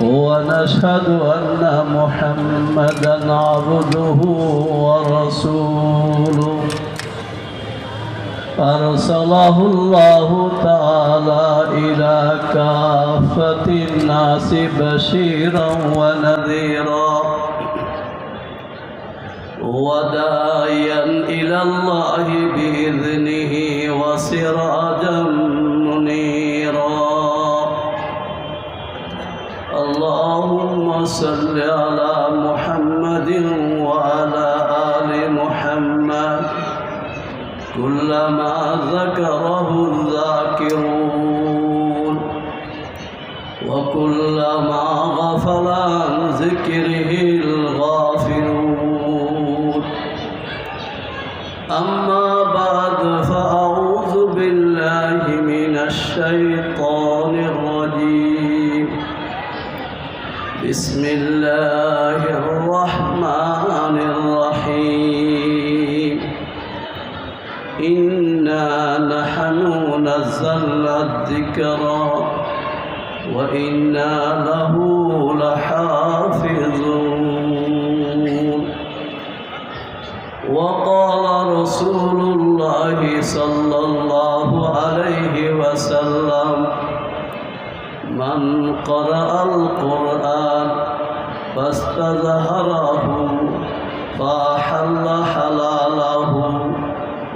ونشهد أن محمدا عبده ورسوله. أرسله الله تعالى إلى كافة الناس بشيرا ونذيرا. وداعيا إلى الله بإذنه وسراجا اللهم صل على محمد وعلى آل محمد. كلما ذكره الذاكرون. وكلما غفل عن ذكره الغافلون. أما بعد فأعوذ بالله من الشيطان بسم الله الرحمن الرحيم. إنا نحن نزلنا الذكر وإنا له لحافظون. وقال رسول الله صلى الله عليه وسلم من قرأ القرآن فاستظهره فأحل حلاله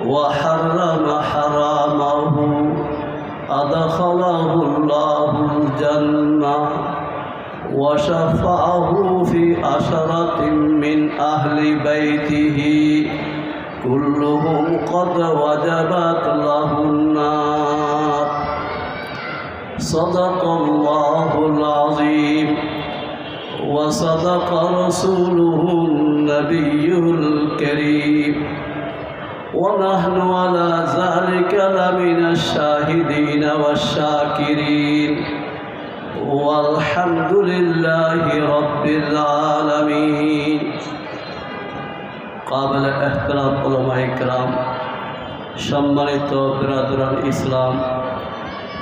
وحرم حرامه أدخله الله الجنة وشفعه في عشرة من أهل بيته كلهم قد وجبت له النار صدق الله العظيم وصدق رسوله النبي الكريم ونحن على ذلك لمن الشاهدين والشاكرين والحمد لله رب العالمين قابل احترام علماء کرام সম্মানিত বিরাদুরান ইসলাম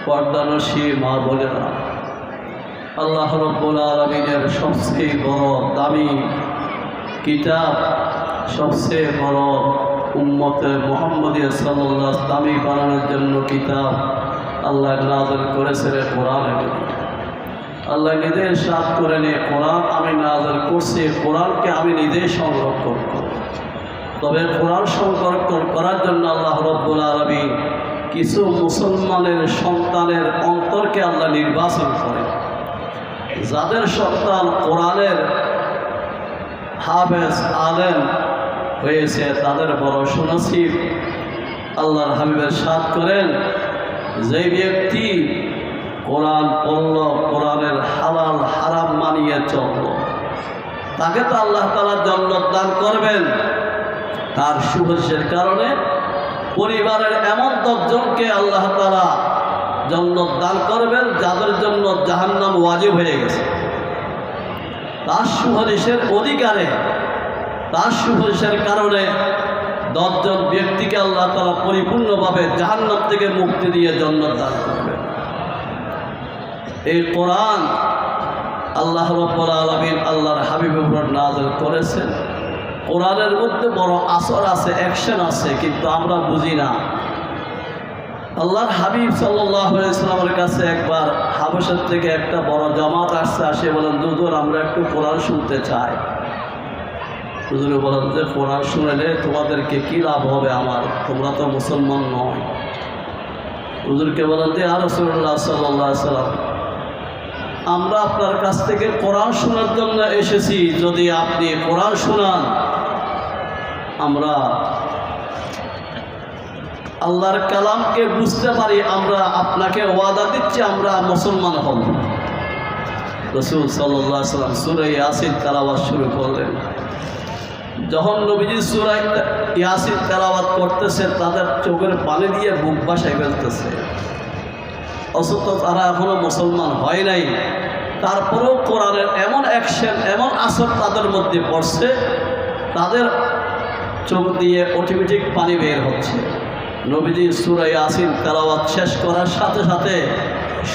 পর্দানসী মা বোনেরা আল্লাহ রব্বুল আলমিনের সবচেয়ে বড় দামি কিতাব, সবচেয়ে বড় উম্মতে মোহাম্মদিয়া সাল্লাহ দামি বানানোর জন্য কিতাব আল্লাহ নাজর করেছে রে কোরআন আল্লাহ নিজের সাত করে নিয়ে কোরআন আমি নাজর করছি কোরআনকে আমি নিজেই সংরক্ষণ করব। তবে কোরআন সংরক্ষণ করার জন্য আল্লাহ রব্বুল আলমী কিছু মুসলমানের সন্তানের অন্তরকে আল্লাহ নির্বাচন করে। যাদের সন্তান কোরআনের হাফেজ, আলেম হয়েছে, তাদের বড় সুনসিব আল্লাহর হাবিবের সাথ করেন। যে ব্যক্তি কোরআন পড়ল, কোরআনের হালাল, হারাম মানিয়ে চলল, তাকে তো আল্লাহ তালা জন্নত দান করবেন। তার সুহর্ষের কারণে পরিবারের এমন দশজনকে আল্লাহ তালা জন্নত দান করবেন, যাদের জন্য জাহান্নাম ওয়াজিব হয়ে গেছে। তার সুপারিশের অধিকারে, তার সুপারিশের কারণে দশজন ব্যক্তিকে আল্লাহ তালা পরিপূর্ণভাবে জাহান্নাম থেকে মুক্তি দিয়ে জন্নত দান করবেন। এই কোরআন আল্লাহ রব্বুল আলমিন আল্লাহর হাবিবের নাজল করেছেন। কোরআনের মধ্যে বড় আসর আছে অ্যাকশন আছে, কিন্তু আমরা বুঝি না। আল্লাহর হাবিব সাল্লাহ ইসলামের কাছে একবার হাবসার থেকে একটা বড় জামাত আসছে আসে বলেন দুজন আমরা একটু কোরআন শুনতে চাই। হুজুরে বলেন, যে কোরআন শুনেলে তোমাদেরকে কী লাভ হবে আমার? তোমরা তো মুসলমান নয়। হুজুরকে বলেন যে আর রসুল্লাহ সাল্লাহ সাল্লাম, আমরা আপনার কাছ থেকে কোরআন শোনার জন্য এসেছি। যদি আপনি কোরআন শোনান আমরা আল্লাহর কালামকে বুঝতে পারি, আমরা আপনাকে ওয়াদা দিচ্ছি, আমরা মুসলমান হব। রসুল সাল্লাম সুরে ইয়াসিন তালাবাদ শুরু করলেন। যখন নবীজি সুরাই ইয়াসিন তেলাওয়াত করতেছে, তাদের চোখের পানি দিয়ে বুক বাসায় ফেলতেছে। অসুস্থ তারা এখনও মুসলমান হয় নাই। তারপরেও কোরআনের এমন অ্যাকশন এমন আসর তাদের মধ্যে পড়ছে, তাদের চোখ দিয়ে অটোমেটিক পানি বের হচ্ছে। নবীজি সুরাই আসিন তেলাওয়াত শেষ করার সাথে সাথে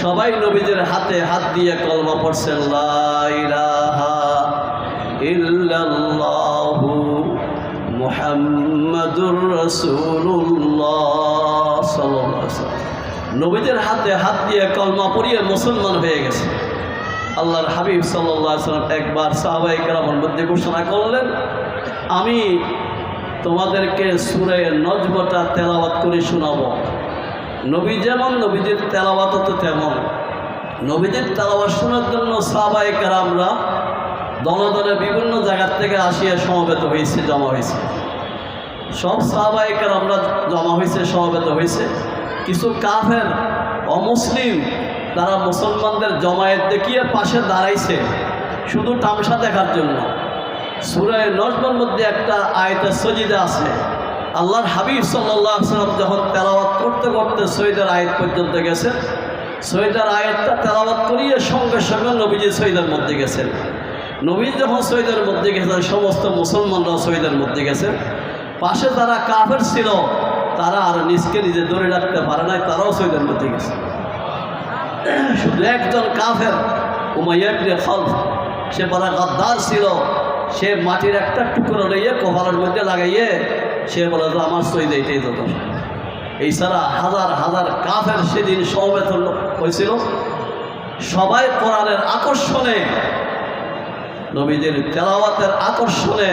সবাই নবীদের হাতে হাত দিয়ে কলমা পড়ছে নবীদের হাতে হাত দিয়ে কলমা পড়িয়ে মুসলমান হয়ে গেছে। আল্লাহর হাবিব সাল্লাম একবার সাহাবাই কেরামের মধ্যে ঘোষণা করলেন, আমি তোমাদেরকে সুরে নজবটা তেলাওয়াত করে শোনাবো। নবী যেমন, নবীদের তেলাওয়াত তো তেমন। নবীদের তেলাওয়াত শোনার জন্য সাহাবাই কেরামরা দলে বিভিন্ন জায়গার থেকে আসিয়া সমবেত হয়েছে, জমা হয়েছে। সব সাহাবাহিকের আমরা জমা হয়েছে, সমবেত হয়েছে। কিছু কাফের অমুসলিম, তারা মুসলমানদের জমায়েত দেখিয়ে পাশে দাঁড়াইছে, শুধু তামসা দেখার জন্য। সুরায় নজমের মধ্যে একটা আয়তের সজিদে আছে, আল্লাহর হাবিব সাল্লাহ সাল্লাম যখন তেলাওয়াত করতে করতে সৈদের আয়াত পর্যন্ত গেছেন সৈদার আয়াতটা তেলাওয়াত করিয়ে সঙ্গে সঙ্গে নবীজি সৈদের মধ্যে গেছেন। নবী যখন সৈদের মধ্যে গেছেন, সমস্ত মুসলমানরাও সৈদের মধ্যে গেছেন। পাশে তারা কাফের ছিল, তারা আর নিজকে নিজে ধরে রাখতে পারে নাই, তারাও সৈদের মধ্যে গেছে। শুধু একজন কাফের উমাইয়াবনে খল সে বড় গদ্দার ছিল। সে মাটির একটা টুকরো লইয়ে কপালের মধ্যে লাগাইয়ে সে বলে যে, আমার সৈদ এইটাই যত। এই ছাড়া হাজার হাজার কাফের সেদিন সমবেত হয়েছিল। সবাই কোরআনের আকর্ষণে, নবীদের তেলাওয়াতের আকর্ষণে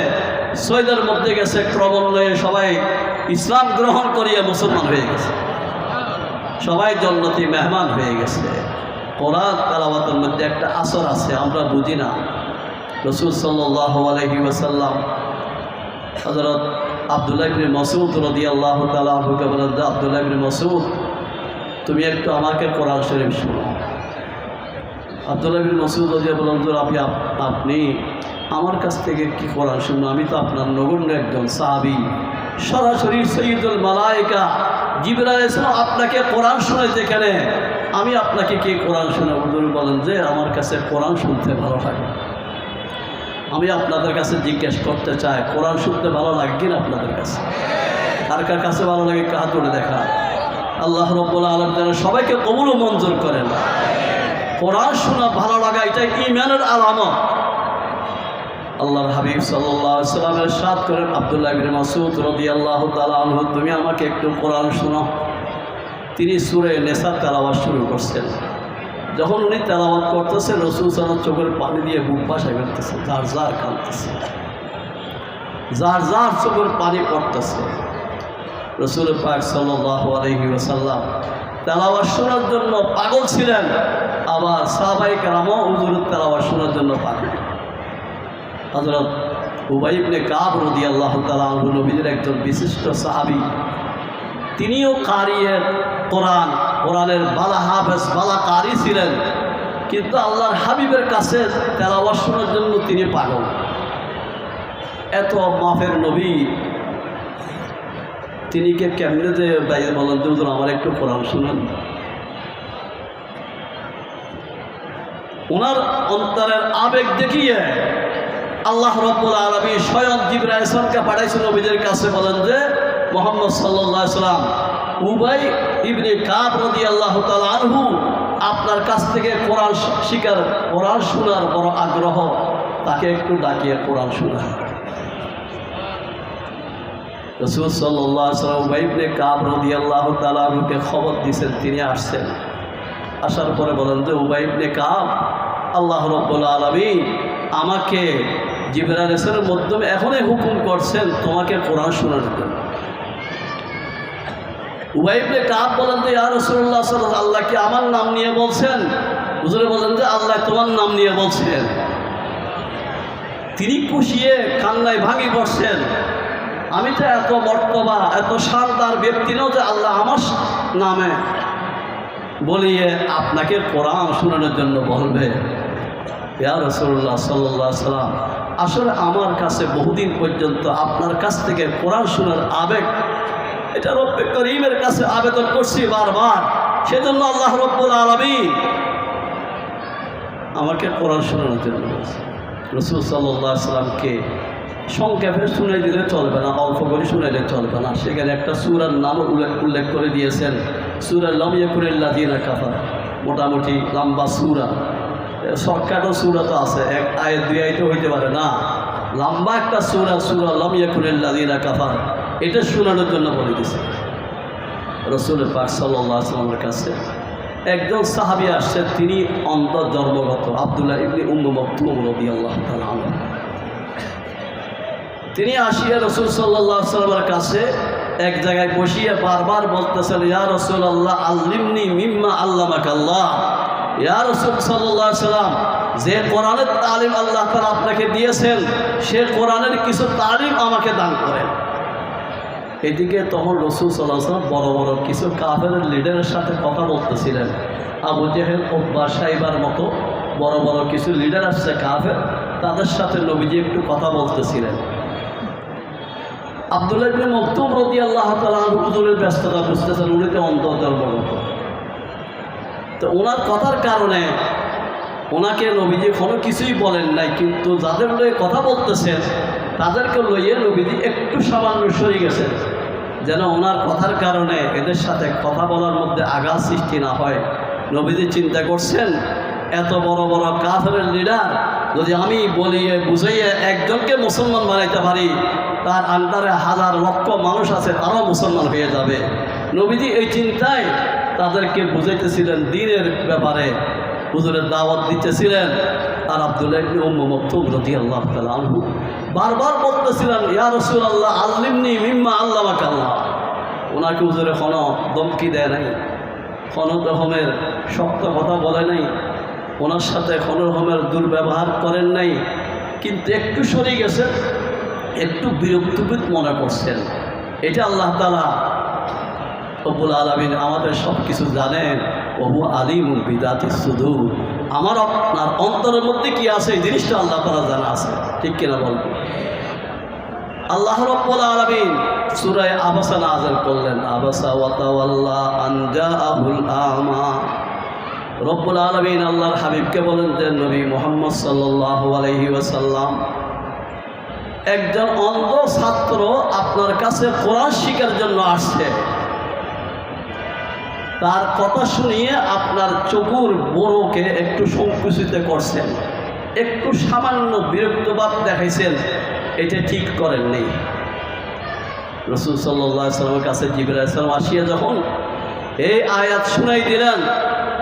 সৈদের মধ্যে গেছে ক্রমান্বয়ে সবাই ইসলাম গ্রহণ করিয়ে মুসলমান হয়ে গেছে। সবাই জন্নতি মেহমান হয়ে গেছে। কোরআন তেলাওয়াতের মধ্যে একটা আসর আছে, আমরা বুঝি না। রসুল সাল্লাহ হজরত আবদুল্লাহ ইবনে মসুদ রদি আল্লাহ তালুকে বলেন আবদুল্লাহ ইবনে মসুদ তুমি একটু আমাকে কোরআন শরীফ শোনো। আবদুল্লাহ বিন মসুদ বললাম যে আপনি আপনি আমার কাছ থেকে কি কোরআন শুনুন আমি তো আপনার নগণ্য একজন সাহাবি। সরাসরি সৈয়দুল মালাইকা জিবরাল ইসলাম আপনাকে কোরআন শোনাইতে কেন আমি আপনাকে কি কোরআন শোনা বলেন যে আমার কাছে কোরআন শুনতে ভালো লাগে। আমি আপনাদের কাছে জিজ্ঞেস করতে চাই, কোরআন শুনতে ভালো লাগে কিনা আপনাদের কাছে? আর কার কাছে ভালো লাগে একটু হাত তুলে দেখা আল্লাহ রব্বুল আলম যেন সবাইকে কবুল মঞ্জুর করেন। কোরআন শোনা ভালো লাগা, এটা ইমানের আলামত। আল্লাহর হাবিব সাল্লামের সাথ করেন আবদুল্লাহ মাসুদ রদি আল্লাহ তালু তুমি আমাকে একটু কোরআন শোনো তিনি সুরে নেশা তেলাওয়াত শুরু করছেন। যখন উনি তেলাবাদ করতেছেন রসুল সালার চোখের পানি দিয়ে বুক বাসায় ফেলতেছে যার যার কাঁদতেছে যার যার চোখের পানি পড়তেছে। রসুল পাক ওসাল্লাম তেলাওয়াত শোনার জন্য পাগল ছিলেন, আবার সাহাবাই কালামও হুজুরের তেলাওয়াত শোনার জন্য পাগল। হজরত উবাইবনে কাব রদি আল্লাহ তালা নবীদের একজন বিশিষ্ট সাহাবি, তিনিও কারিয়ে কোরআন কোরআনের বালা হাফেজ, বালা কারি ছিলেন। কিন্তু আল্লাহর হাবিবের কাছে তেলাওয়াত শোনার জন্য তিনি পাগল। এত মাফের নবী। তিনি কে কেমনে যে বাইরে বলেন, যে আমার একটু কোরআন শুনুন। ওনার অন্তরের আবেগ দেখিয়ে আল্লাহ রব্বুল আলমী স্বয়ং জিবরা ইসলামকে পাঠাইছিল নবীদের কাছে বলেন যে, মোহাম্মদ সাল্লাহ সাল্লাম উবাই ইবনে কাব রদি আল্লাহ আনহু আপনার কাছ থেকে কোরআন শিকার, কোরআন শোনার বড় আগ্রহ। তাকে একটু ডাকিয়ে কোরআন শোনা রসুল সাল্লাহ সাল্লাম কাব রদি আল্লাহ তালুকে খবর দিয়েছেন, তিনি আসছেন। আসার পরে বলেন যে উবাইবনে কাব, আল্লাহ রব্বুল আলমী আমাকে ইসলামের মাধ্যমে এখনই হুকুম করছেন, তোমাকে কোরআন শোনার জন্য। উবাইবনে কাপ বলেন যে ইয়া রসুল্লাহ সাল্লাহ আল্লাহ কি আমার নাম নিয়ে বলছেন? হুজুরে বলেন যে, আল্লাহ তোমার নাম নিয়ে বলছেন। তিনি কুশিয়ে কান্নায় ভাঙি বসছেন। আমি তো এত মর্তবা, এত শানদার ব্যক্তি নও যে আল্লাহ আমার নামে বলিয়ে আপনাকে কোরআন শোনানোর জন্য বলবে। ইয়া রসুল্লাহ সাল্লাহ সাল্লাম আসলে আমার কাছে বহুদিন পর্যন্ত আপনার কাছ থেকে কোরআন শোনার আবেগ এটা রব্বে করিমের কাছে আবেদন করছি বারবার। সেজন্য আল্লাহ রব্বুল আলমিন আমাকে কোরআন শোনানোর জন্য রসুল সাল্লাহ সাল্লামকে সংক্ষেপে শুনে দিলে চলবে না, অল্প করে শুনাইলে চলবে না। সেখানে একটা সুরার নাম উল্লেখ উল্লেখ করে দিয়েছেন সুরার লমিয়াকুরিল্লা দিনা কাফা মোটামুটি লম্বা সুরা। শর্টকাটও সুরা তো আছে, এক আয় দুই আয়তে হইতে পারে না। লম্বা একটা সুরা সুরা লমিয়াকুরিল্লা দিনা কাফা এটা শোনানোর জন্য বলে দিয়েছে রসুল পাক সাল্লাহ আসলামের কাছে একজন সাহাবি আসছেন তিনি অন্ধ জন্মগত আবদুল্লাহ ইবনি উম্মু আল্লাহ তিনি আসিয়া রসুল সাল্লাহ সাল্লামের কাছে এক জায়গায় বসিয়ে বারবার বলতেছেন, ইয়া রসুল আল্লাহ আল্লিমনি মিম্মা আল্লামাক আল্লাহ ইয়া রসুল সাল্লাহ সাল্লাম, যে কোরআনের তালিম আল্লাহ তালা আপনাকে দিয়েছেন, সে কোরআনের কিছু তালিম আমাকে দান করেন। এদিকে তখন রসুল সাল্লাহ বড় বড় কিছু কাফের লিডারের সাথে কথা বলতেছিলেন। আবু জেহেল ওব্বা সাইবার মতো বড় বড় কিছু লিডার আসছে কাফের, তাদের সাথে নবীজি একটু কথা বলতেছিলেন। আবদুল্লাহ ইবনে মকতুম আল্লাহ তালা হুজুরের ব্যস্ততা বুঝতেছেন, উনি তো অন্তর্জন্মগত তো ওনার কথার কারণে ওনাকে নবীজি কোনো কিছুই বলেন নাই, কিন্তু যাদের লয়ে কথা বলতেছেন তাদেরকে লইয়ে নবীজি একটু সামান্য সরে গেছেন। যেন ওনার কথার কারণে এদের সাথে কথা বলার মধ্যে আঘাত সৃষ্টি না হয়। নবীজি চিন্তা করছেন, এত বড় বড় কাফের লিডার যদি আমি বলিয়ে বুঝাইয়ে একজনকে মুসলমান বানাইতে পারি, তার আন্ডারে হাজার লক্ষ মানুষ আছে, তারাও মুসলমান হয়ে যাবে। নবীজি এই চিন্তায় তাদেরকে বুঝাইতেছিলেন দিনের ব্যাপারে। হুজুরের দাওয়াত দিতেছিলেন। আর আবদুল্লাহ উম্মু মকতুম তাআলা আনহু বারবার বলতেছিলেন ইয়া রসুল আল্লাহ আল্লিমনি মিম্মা আল্লাহ ওনাকে হুজুরে কোনো দমকি দেয় নাই, কোনো রকমের শক্ত কথা বলে নাই, ওনার সাথে কোনো রকমের দুর্ব্যবহার করেন নাই, কিন্তু একটু সরে গেছে একটু বিরক্তিবোধ মনে করছেন। এটা আল্লাহ তালা রব্বুল আলমিন আমাদের সব কিছু জানেন ওহু আলিম বিদাতি শুধু আমার আপনার অন্তরের মধ্যে কি আছে? এই জিনিসটা আল্লাহ তালা জানা আছে। ঠিক কিনা বলব আল্লাহ রব্বুল আলমিন সুরায় আবাসা নাজল করলেন। আবাসা ওয়াতাওয়াল্লাহ আনজা আবুল আমা। রব্বুল আলমিন আল্লাহর হাবিবকে বলেন যে, নবী মোহাম্মদ সাল্লাহ আলহি ওয়াসাল্লাম একজন অন্ধ ছাত্র আপনার কাছে কোরআন শিকার জন্য আসছে। তার কথা শুনিয়ে আপনার চকুর বড়কে একটু সংকুচিত করছেন, একটু সামান্য বিরক্তভাব দেখাইছেন। এটা ঠিক করেননি রসুল সাল্লাহ সাল্লামের কাছে জিবির আসিয়া যখন এই আয়াত শুনাই দিলেন,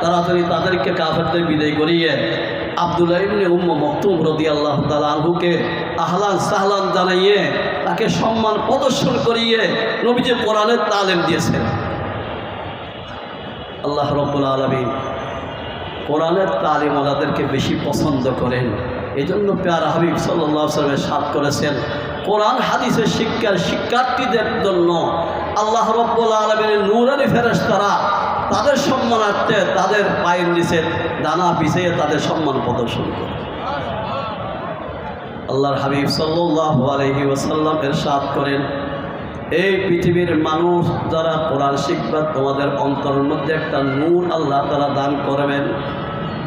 তাড়াতাড়ি তাদেরকে কাফেরদের বিদায় করিয়ে আবদুল্লাহ ইবনে উম্ম মকতুম রদি আল্লাহ তালহুকে আহলান সাহলান জানাইয়ে তাকে সম্মান প্রদর্শন করিয়ে নবীজি কোরআনের তালেম দিয়েছেন। আল্লাহ রব্বুল আলমিন কোরআনের তালিমালাদেরকে বেশি পছন্দ করেন। এই জন্য পেয়ারা হাবিব সাল্লাহ সাল্লামের সাত করেছেন। কোরআন হাদিসের শিক্ষার শিক্ষার্থীদের জন্য আল্লাহ রব্বুল আলমিনের নুরানি ফেরেস তারা তাদের সম্মানার্থে তাদের পায়ের নিচে দানা পিছিয়ে তাদের সম্মান প্রদর্শন করে। আল্লাহর হাবিব সাল্লাহ আলহি ওসাল্লাম এর সাত করেন, এই পৃথিবীর মানুষ যারা কোরআন শিখবা, তোমাদের অন্তরের মধ্যে একটা নূর আল্লাহ তারা দান করবেন।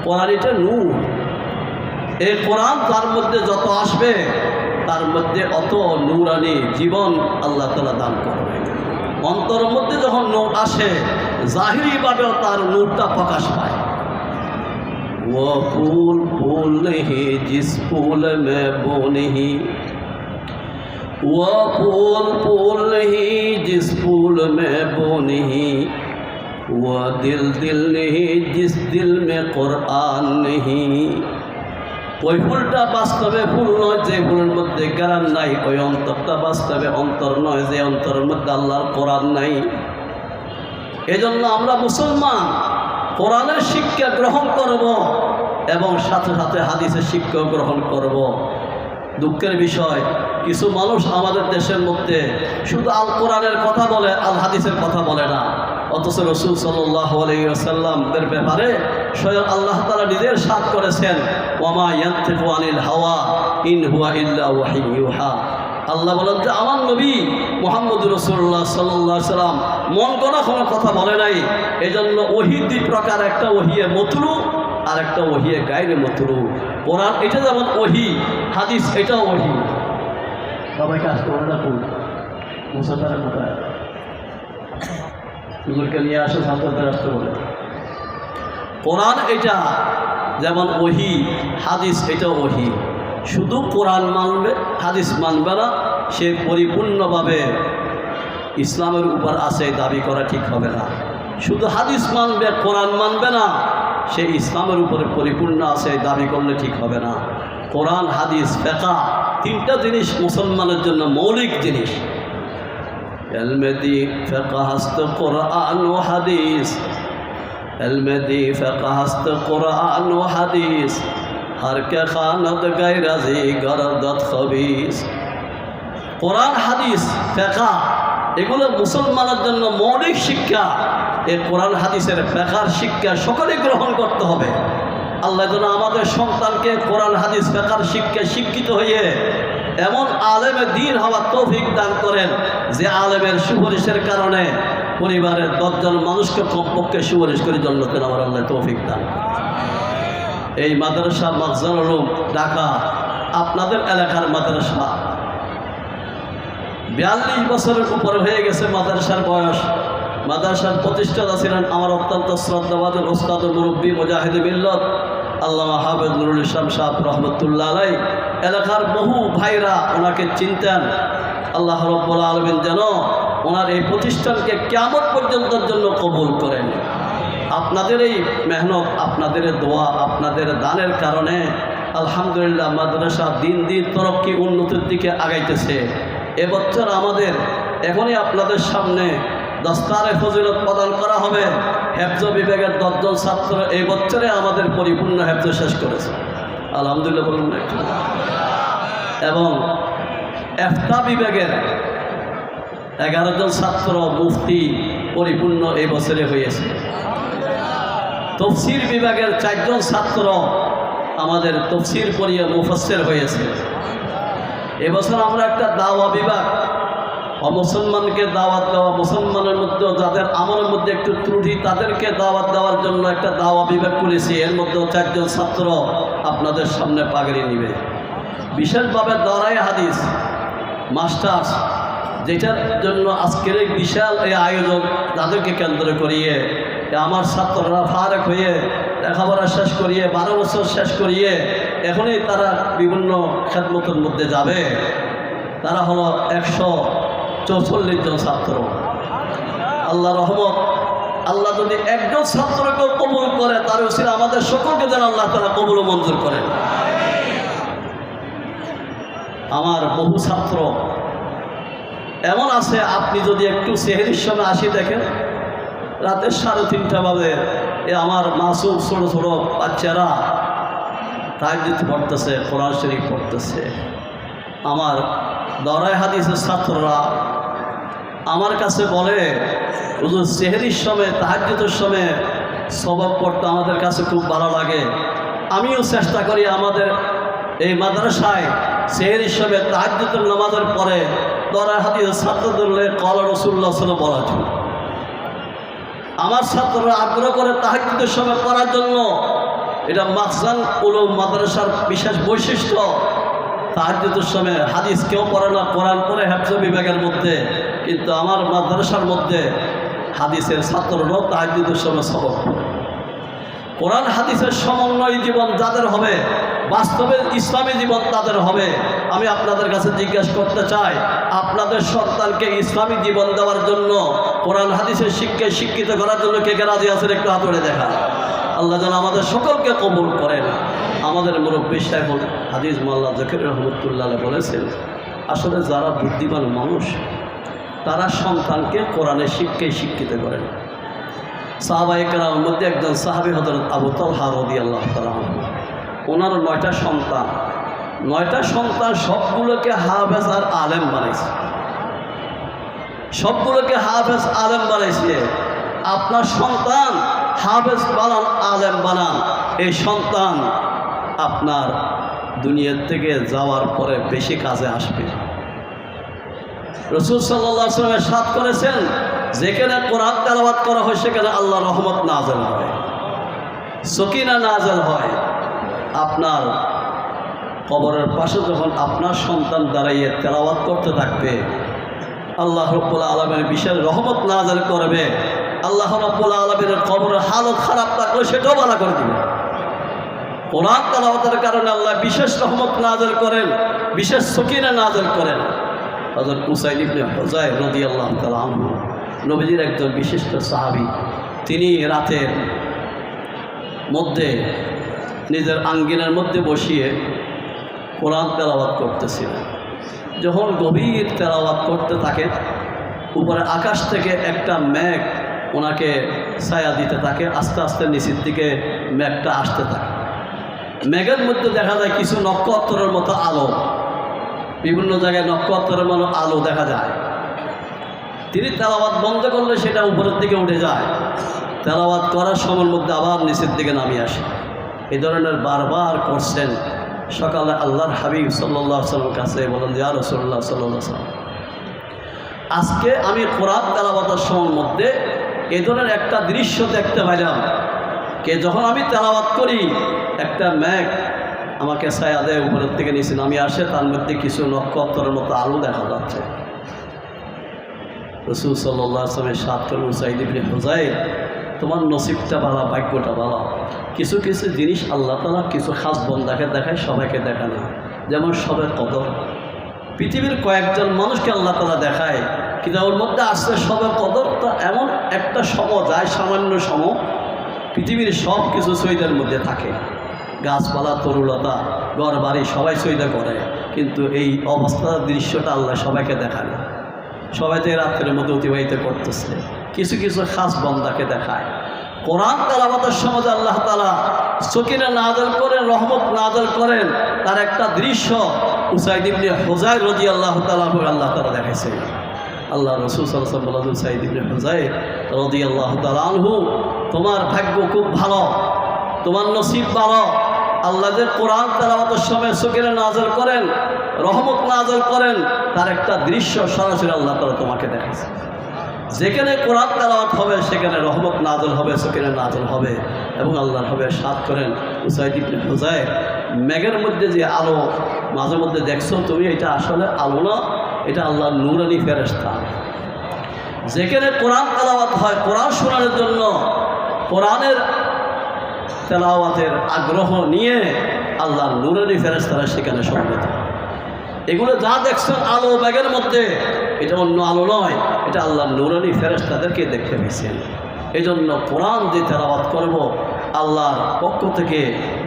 কোরআন এটা নূর। এই কোরআন তার মধ্যে যত আসবে তার মধ্যে অত নূরানি জীবন আল্লাহ তালা দান করবে অন্তরের মধ্যে যখন নূর আসে জাহিরিভাবেও তার নূরটা প্রকাশ পায় वो फूल फूल नहीं जिस फूल में वो नहीं वो फूल फूल नहीं जिस फूल में वो नहीं वो दिल दिल नहीं जिस दिल में कुरान नहीं ওই ফুলটা বাস্তবে ফুল নয় যে ফুলের মধ্যে জ্ঞান নাই, ওই অন্তরটা বাস্তবে অন্তর নয় যে অন্তরের মধ্যে আল্লাহর কোরআন নাই। এজন্য আমরা মুসলমান, কোরআনের শিক্ষা গ্রহণ করব এবং সাথে সাথে হাদিসের শিক্ষা গ্রহণ করব। দুঃখের বিষয়, কিছু মানুষ আমাদের দেশের মধ্যে শুধু আল কোরআনের কথা বলে আল হাদিসের কথা বলে না। অথচ রসুল সাল্লাহ আলাইসাল্লামদের ব্যাপারে স্বয়ং আল্লাহ তালা নিজের সাথ করেছেন। আনিল হাওয়া, ইন হুয়া ওয়াহি আল্লাহ বলেন যে, আমার নবী মোহাম্মদ রসুল্লাহ সাল্লাহ সাল্লাম মন করা কোনো কথা বলে নাই। এজন্য ওহি দুই প্রকার একটা ওহিয়ে মতলু আর একটা ওহিয়ে গাইরে মতলু। কোরআন এটা যেমন ওহি, হাদিস এটাও ওহি। সবাইকে আসতে মুসাফারা কোথায় হুজুরকে নিয়ে আসে, ছাত্রদের আসতে বলে কোরআন এটা, যেমন ওহি, হাদিস এটা ওহি। শুধু কোরআন মানবে, হাদিস মানবে না, সে পরিপূর্ণভাবে ইসলামের উপর আছে, দাবি করা ঠিক হবে না। শুধু হাদিস মানবে, কোরআন মানবে না, সে ইসলামের উপরে পরিপূর্ণ আছে, দাবি করলে ঠিক হবে না। কোরআন, হাদিস ফেকা তিনটা জিনিস মুসলমানের জন্য মৌলিক জিনিস। এলমেদি ফেকাহাস্ত কোরআন ও হাদিস এলমেদি ফেকাহাস্ত কোরআন ও হাদিস হারকে খানত গাইরাজি গরদত খবিস কোরআন হাদিস ফেকা এগুলো মুসলমানের জন্য মৌলিক শিক্ষা এ কোরআন হাদিসের ফেকার শিক্ষা সকলে গ্রহণ করতে হবে। আল্লাহ যেন আমাদের সন্তানকে কোরআন হাদিস ফেকার শিক্ষা শিক্ষিত হয়ে এমন আলেমে দিন হওয়ার তৌফিক দান করেন যে আলেমের সুপারিশের কারণে পরিবারের দশজন মানুষকে কমপক্ষে সুপারিশ করে জন্মতেন আমার আল্লাহ তৌফিক দান। এই মাদ্রাসা মকজানুল ঢাকা, আপনাদের এলাকার মাদ্রাসা। বিয়াল্লিশ বছরের উপরে হয়ে গেছে মাদ্রাসার বয়স। মাদ্রাসার প্রতিষ্ঠাতা ছিলেন আমার অত্যন্ত শ্রদ্ধাবাদের ওস্তাদ মুরব্বী মুজাহিদ মিল্লত আল্লামা হাফেজ নুরুল ইসলাম সাহ রহমতুল্লাহ আলাই এলাকার বহু ভাইরা ওনাকে চিনতেন। আল্লাহ রব্বুল আলমিন যেন ওনার এই প্রতিষ্ঠানকে কেমন পর্যন্তর জন্য কবুল করেন। আপনাদের এই মেহনত, আপনাদের দোয়া, আপনাদের দানের কারণে আলহামদুলিল্লাহ মাদ্রাসা দিন দিন তরক্কি উন্নতির দিকে আগাইতেছে। এবছর আমাদের এখনই আপনাদের সামনে দস্তারে ফজিলত প্রদান করা হবে। হেফজ বিভাগের দশজন ছাত্র এই বছরে আমাদের পরিপূর্ণ হেফজ শেষ করেছে। আলহামদুলিল্লাহ বলুন। এবং এফতা বিভাগের এগারো জন ছাত্র মুফতি পরিপূর্ণ এই বছরে হয়েছে। তফসির বিভাগের চারজন ছাত্র আমাদের তফসির পড়িয়ে মুফসের হয়েছে। এবছর আমরা একটা দাওয়া বিভাগ অমুসলমানকে দাওয়াত দেওয়া, মুসলমানের মধ্যে যাদের আমলের মধ্যে একটু ত্রুটি, তাদেরকে দাওয়াত দেওয়ার জন্য একটা দাওয়া বিভাগ করেছি এর মধ্যে চারজন ছাত্র আপনাদের সামনে পাগড়ি নিবে। বিশেষভাবে দরাই হাদিস মাস্টার্স যেটার জন্য আজকের এই বিশাল এই আয়োজন তাদেরকে কেন্দ্র করিয়ে আমার ছাত্ররা ফারেক হয়ে লেখাপড়া শেষ করিয়ে, বারো বছর শেষ করিয়ে, এখনই তারা বিভিন্ন খেদমতের মধ্যে যাবে। তারা হলো একশো চৌচল্লিশ জন ছাত্র। আল্লাহ রহমত, আল্লাহ যদি একজন ছাত্রকেও কবুল করে, তার উচিত আমাদের সকলকে যেন আল্লাহ তারা কবুল মঞ্জুর করেন। আমার বহু ছাত্র এমন আছে, আপনি যদি একটু সেহেরির সময় আসি দেখেন, রাতের সাড়ে তিনটা বাজে, এ আমার মাসুম ছোটো ছোটো বাচ্চারা তাহাজ্জুদ পড়তেছে, কোরআন শরীফ পড়তেছে। আমার দরাই হাদিসের ছাত্ররা আমার কাছে বলে, হুজুর, সেহেরির সময়, তাহাজ্জুদের সময় সবক পড়তে আমাদের কাছে খুব ভালো লাগে। আমিও চেষ্টা করি আমাদের এই মাদ্রাসায় সেহেরির সময় তাহাজ্জুদের নামাজের পরে দরাই হাদিসের ছাত্রদের কল রসুল্লাহ সাল বলা জন্য। আমার ছাত্ররা আগ্রহ করে তাহাজ্জুদের সময় পড়ার জন্য। এটা মাকসান উলুম মাদ্রাসার বিশেষ বৈশিষ্ট্য। সময় হাদিস কেউ পড়ে না, কোরআন পড়ে হেফজ বিভাগের মধ্যে। কিন্তু আমার মাদ্রাসার মধ্যে হাদিসের ছাত্ররাও তাহাজ্জুদের সময় সবক কোরআন হাদিসের সমন্বয় জীবন যাদের হবে, বাস্তবে ইসলামী জীবন তাদের হবে। আমি আপনাদের কাছে জিজ্ঞাসা করতে চাই, আপনাদের সন্তানকে ইসলামী জীবন দেওয়ার জন্য কোরআন হাদিসের শিক্ষায় শিক্ষিত করার জন্য কে কে রাজি আছেন একটু হাতুড়ে দেখা আল্লাহ যেন আমাদের সকলকে কবুল করেন। আমাদের মুরব্বী সাহেব হাদিস মোল্লা জকির রহমতুল্লাহ বলেছেন, আসলে যারা বুদ্ধিমান মানুষ, তারা সন্তানকে কোরআনের শিক্ষায় শিক্ষিত করেন সাহাবাহিকেরার মধ্যে একজন সাহাবি হজরত আবু তলহা রদি আল্লাহ ওনার নয়টা সন্তান। নয়টা সন্তান সবগুলোকে হাফেজ আর আলেম বানাইছে। সবগুলোকে হাফেজ আলেম বানাইছে। আপনার সন্তান হাফেজ বানান, আলেম বানান, এই সন্তান আপনার দুনিয়ার থেকে যাওয়ার পরে বেশি কাজে আসবে। রসুল সাল্লাহ সাত করেছেন, যেখানে কোরআন তেলাবাদ করা হয়, সেখানে আল্লাহ রহমত নাজেল হয়। সকিনা নাজেল হয়। আপনার কবরের পাশে যখন আপনার সন্তান দাঁড়াইয়ে তেলাওয়াত করতে থাকবে, আল্লাহ রব্বুল আলমের বিশেষ রহমত নাজেল করবে। আল্লাহ রব্বুল আলমের কবরের হালত খারাপ থাকলে সেটাও ভালো করে দিবে। কোরআন তালাওয়াতের কারণে আল্লাহ বিশেষ রহমত নাজেল করেন, বিশেষ সকিনা নাজেল করেন। হজরত উসাইদ ইবনে হজায় রদি আল্লাহ তালা নবীজির একজন বিশিষ্ট সাহাবি, তিনি রাতের মধ্যে, নিজের আঙ্গিনার মধ্যে বসিয়ে কোরআন তেলাওয়াত করতেছিলেন। যখন গভীর তেলাওয়াত করতে থাকে, উপরে আকাশ থেকে একটা মেঘ ওনাকে ছায়া দিতে থাকে, আস্তে আস্তে নিচের দিকে মেঘটা আসতে থাকে। মেঘের মধ্যে দেখা যায় কিছু নক্ষত্রের মতো আলো। বিভিন্ন জায়গায় নক্ষত্রের মতো আলো দেখা যায়। তিনি তেলাবাদ বন্ধ করলে সেটা উপরের দিকে উঠে যায়। তেলাবাদ করার সময়ের মধ্যে আবার নিচের দিকে নামিয়ে আসে। এই ধরনের বারবার করছেন সকালে আল্লাহর হাবিব সাল্লাহ সাল্লাম কাছে বলেন যে রসল্লাহ সাল্লাহ সাল্লাম আজকে আমি কোরআন তেলাওয়াতের সময়ের মধ্যে এ ধরনের একটা দৃশ্য দেখতে পাইলাম কে যখন আমি তেলাওয়াত করি, একটা মেঘ আমাকে ছায়া দেয় উপরের থেকে নিচে আমি আসে, তার মধ্যে কিছু নক্ষত্রের মতো আলো দেখা যাচ্ছে। রসুল সাল্লাহ আসলামের সাত করুন উসাইদ ইবনে হোজাই তোমার নসিবটা ভালো ভাগ্যটা ভালো কিছু কিছু জিনিস আল্লাহ তালা কিছু খাস বন্দাকে দেখায়, সবাইকে দেখায় না। যেমন সবের কদর। পৃথিবীর কয়েকজন মানুষকে আল্লাহ তালা দেখায় কিন্তু ওর মধ্যে আসছে সবের কদরটা এমন একটা সম যায় সামান্য সম পৃথিবীর সব কিছু সৈদের মধ্যে থাকে। গাছপালা, তরুলতা ঘর বাড়ি সবাই সৈদা করে, কিন্তু এই অবস্থার দৃশ্যটা আল্লাহ সবাইকে দেখায়। সবাই তো রাত্রের মধ্যে অতিবাহিত করতেছে। কিছু কিছু খাস বন্দাকে দেখায়। কোরআন তালাবাতের সমাজ আল্লাহ তালা সকিনা নাজল করেন, রহমত নাজল করেন, তার একটা দৃশ্য উসাইদ ইবনে হোজাই রদি আল্লাহ তালা আল্লাহ তালা দেখাইছে। আল্লাহ রসুল সাল্লাম বলা উসাইদ ইবনে হোজাই রদি আল্লাহ তালাহু তোমার ভাগ্য খুব ভালো, তোমার নসিব ভালো। আল্লাহ যে কোরআন তালাবাতের সময় সকিনা নাজল করেন, রহমত নাজল করেন, তার একটা দৃশ্য সরাসরি আল্লাহ তালা তোমাকে দেখাইছে। যেখানে কোরআন তালাওয়াত হবে, সেখানে রহমত নাজল হবে সেখানে নাজল হবে এবং আল্লাহর হবে সাত করেন। উসাইদ হুজায় মেঘের মধ্যে যে আলো মাঝে মধ্যে দেখছ তুমি, এটা আসলে আলো না? এটা আল্লাহর নুরানি ফেরেস্তা যেখানে কোরআন তালাওয়াত হয়, কোরআন শোনানোর জন্য কোরআনের তেলাওয়াতের আগ্রহ নিয়ে আল্লাহর নুরানি ফেরেস্তারা সেখানে সমবেত এগুলো যা দেখছেন আলো ব্যাগের মধ্যে, এটা অন্য আলো নয়, এটা আল্লাহ নুরানি ফেরেস তাদেরকে দেখতে পেয়েছেন। এই জন্য কোরআন যে তেলাওয়াত করব আল্লাহর পক্ষ থেকে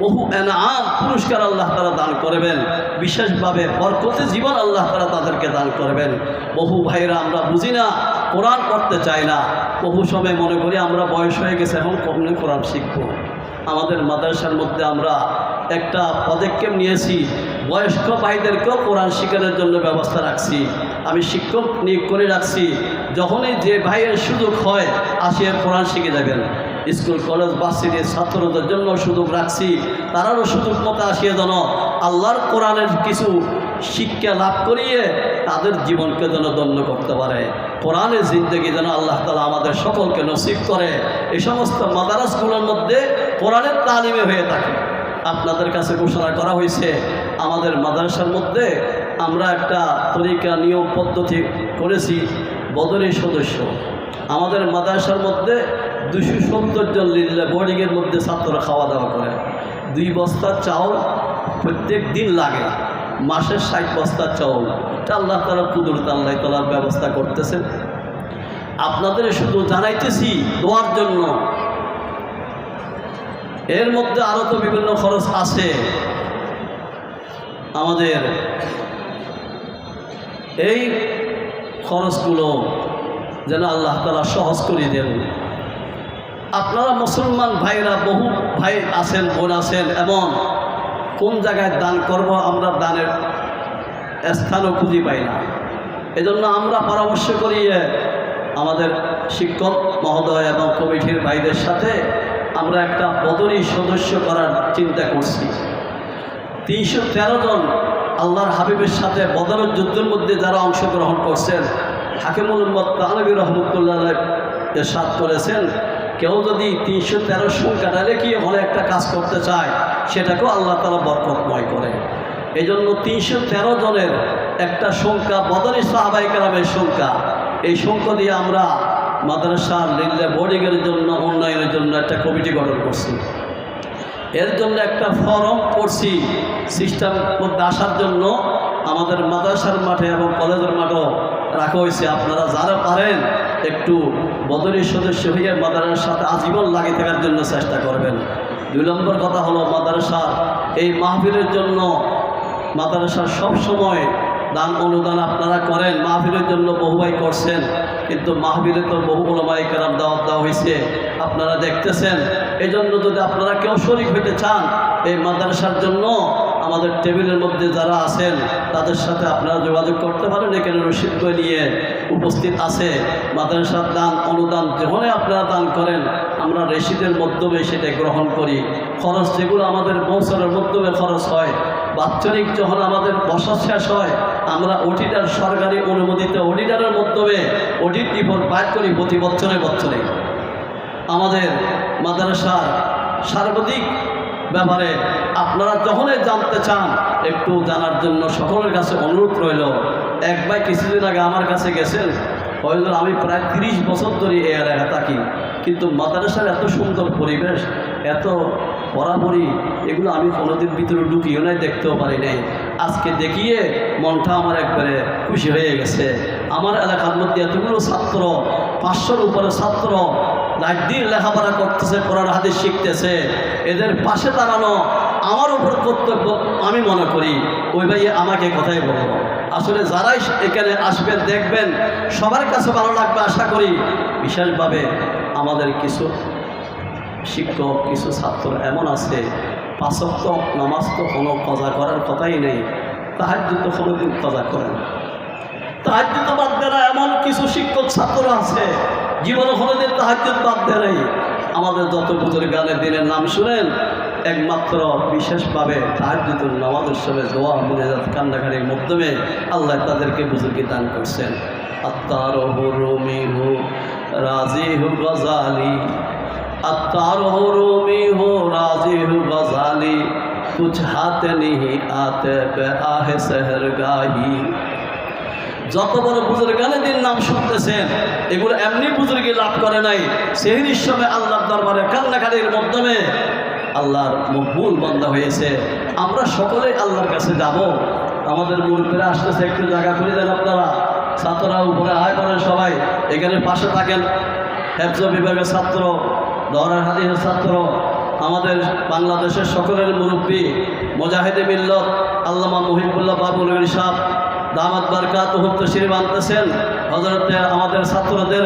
বহু এনাম পুরস্কার আল্লাহ তারা দান করবেন। বিশেষভাবে বরকতে জীবন আল্লাহ তারা তাদেরকে দান করবেন। বহু ভাইরা আমরা বুঝি না, কোরআন করতে চাই না। বহু সময় মনে করি আমরা বয়স হয়ে গেছে, এখন কমনে কোরআন শিখব। আমাদের মাদ্রাসার মধ্যে আমরা একটা পদক্ষেপ নিয়েছি, বয়স্ক ভাইদেরকেও কোরআন শিখানোর জন্য ব্যবস্থা রাখছি। আমি শিক্ষক নিয়োগ করে রাখছি। যখনই যে ভাইয়ের সুযোগ হয় আসিয়ে কোরআন শিখে যাবেন। স্কুল, কলেজ বাসিদের ছাত্রদের জন্য সুযোগ রাখছি। তারারও সুযোগ মতো আসিয়ে যেন আল্লাহর কোরআনের কিছু শিক্ষা লাভ করিয়ে তাদের জীবনকে যেন দণ্ড করতে পারে। কোরআনের জিন্দগি যেন আল্লাহ তালা আমাদের সকলকে নসিব করে। এই সমস্ত মাদারাসগুলোর মধ্যে কোরআনের তালিমে হয়ে থাকে। আপনাদের কাছে ঘোষণা করা হয়েছে, আমাদের মাদ্রাসার মধ্যে আমরা একটা তরিকা নিয়ম পদ্ধতি করেছি বদরের সদস্য। আমাদের মাদ্রাসার মধ্যে দুশো সত্তর জন লিল্লা বোর্ডিংয়ের মধ্যে ছাত্ররা খাওয়া দাওয়া করে। দুই বস্তার চাউল প্রত্যেক দিন লাগে। মাসের ষাট বস্তার চাউল। এটা আল্লাহ তালা কুদরত আল্লাহ তালার ব্যবস্থা করতেছেন আপনাদের শুধু জানাইতেছি দোয়ার জন্য। এর মধ্যে আরও তো বিভিন্ন খরচ আছে। আমাদের এই খরচগুলো যেন আল্লাহ তালা সহজ করে দেন। আপনারা মুসলমান ভাইরা বহু ভাই আছেন, বোন আছেন এবং কোন জায়গায় দান করব আমরা দানের স্থানও খুঁজে পাই না। এজন্য আমরা পরামর্শ করি আমাদের শিক্ষক মহোদয় এবং কমিটির ভাইদের সাথে আমরা একটা বদলি সদস্য করার চিন্তা করছি। তিনশো তেরো জন আল্লাহর হাবিবের সাথে বদরের যুদ্ধের মধ্যে যারা অংশগ্রহণ করছেন, হাকিমুল তানবী রহমতুল্লাহ সাত করেছেন কেউ যদি তিনশো তেরো সংখ্যা সংখ্যাটা রেখে হলে একটা কাজ করতে চায়, সেটাকেও আল্লাহ তালা বরকতময় করে। এই জন্য তিনশো তেরো জনের একটা সংখ্যা, বদরি সাহাবাই কালামের সংখ্যা, এই সংখ্যা দিয়ে আমরা মাদ্রাসার লিল্লা বোর্ডিংয়ের জন্য, উন্নয়নের জন্য একটা কমিটি গঠন করছি। এর জন্য একটা ফরম করছি, সিস্টেম মধ্যে আসার জন্য আমাদের মাদ্রাসার মাঠে এবং কলেজের মাঠেও রাখা হয়েছে। আপনারা যারা পারেন, একটু বদলি সদস্য হয়ে মাদ্রাসার সাথে আজীবন লাগিয়ে থাকার জন্য চেষ্টা করবেন। দুই নম্বর কথা হলো মাদ্রাসার, এই মাহফিলের জন্য মাদ্রাসার সব সময় দান অনুদান আপনারা করেন, মাহফিলের জন্য বহু ভাই করছেন, কিন্তু মাহফিলে তো বহু ওলামাই কেরাম দাওয়াত দেওয়া হয়েছে। আপনারা দেখতেছেন এই জন্য যদি আপনারা কেউ শরিক হইতে চান, এই মাদ্রাসার জন্য আমাদের টেবিলের মধ্যে যারা আছেন, তাদের সাথে আপনারা যোগাযোগ করতে পারেন। এখানে রসিদ বই নিয়ে উপস্থিত আছে। মাদ্রাসার দান, অনুদান যখনই আপনারা দান করেন, আমরা রেসিদের মাধ্যমে সেটা গ্রহণ করি। খরচ যেগুলো আমাদের বছরের মাধ্যমে খরচ হয়, বাৎসরিক যখন আমাদের বসা শেষ হয়, আমরা অডিটার সরকারি অনুমোদিত অডিটারের মাধ্যমে অডিট রিপোর্ট বাইর করি প্রতি বছরে বছরে। আমাদের মাদ্রাসার সার্বাধিক ব্যাপারে আপনারা যখনই জানতে চান, একটু জানার জন্য সকলের কাছে অনুরোধ রইল। এক ভাই কিছুদিন আগে আমার কাছে গেছেন। হয়তো আমি প্রায় তিরিশ বছর ধরে এই এলাকা থাকি। কিন্তু মাদ্রাসার এত সুন্দর পরিবেশ, এত বরাবরই এগুলো আমি কোনোদিন ভিতরে ঢুকিও নাই, দেখতেও পারি নাই। আজকে দেখিয়ে মনটা আমার একবারে খুশি হয়ে গেছে। আমার এলাকার মধ্যে এতগুলো ছাত্র, পাঁচশোর উপরে ছাত্র রাত দিন লেখাপড়া করতেছে, কোরআন, হাদিস শিখতেছে, এদের পাশে দাঁড়ানো আমার উপর কর্তব্য আমি মনে করি। ওই ভাই আমাকে কথাই বলব আসলে যারাই এখানে আসবেন, দেখবেন সবার কাছে ভালো লাগবে আশা করি। বিশেষভাবে আমাদের কিছু শিক্ষক, কিছু ছাত্র এমন আছে পাঁচক্ত নামাজ তো কোনো কজা করার কথাই নেই তাহার তো কোনোদিন কজা করেন। তাহার বাদ না, এমন কিছু শিক্ষক, ছাত্র আছে জীবনে কোনোদিন তাহাজ্জুদ বাদ দেয় আমাদের যত পুজোর গানে দিনের নাম শুনেন, একমাত্র বিশেষভাবে তাহাজুদুল নামাজ উৎসবে দোয়া মুনাজাত কান্নাকাটির মাধ্যমে আল্লাহ তাদেরকে বুজুর্গি দান করছেন। আত্মার রোমি হো রাজি হু গজালি। আত্মার রোমি হো রাজি হু গজালি। কুছ হাতে নিহি আতে পে আহে শহর গাহি যত বড় বুজুর্গানে দিন নাম শুনতেছেন, এগুলো এমনি বুজুর্গি লাভ করে নাই। সেহরির সময় আল্লাহর দরবারে কান্নাকারির মাধ্যমে আল্লাহর মকবুল বন্ধ হয়েছে। আমরা সকলেই আল্লাহর কাছে যাব। আমাদের মুরব্বীরা আসতেছে, একটু জায়গা করে দেন আপনারা। ছাত্ররা উপরে আয় করেন সবাই। এখানে পাশে থাকেন হেফজ বিভাগের ছাত্র দহরার হাদিসের ছাত্র, আমাদের বাংলাদেশের সকলের মুরব্বী, মোজাহিদে মিল্লত, আল্লামা মহিবুল্লাহ বাবুল সাহ দামাত বারকাত হুত্তশির আনতেছেন হজরতে আমাদের ছাত্রদের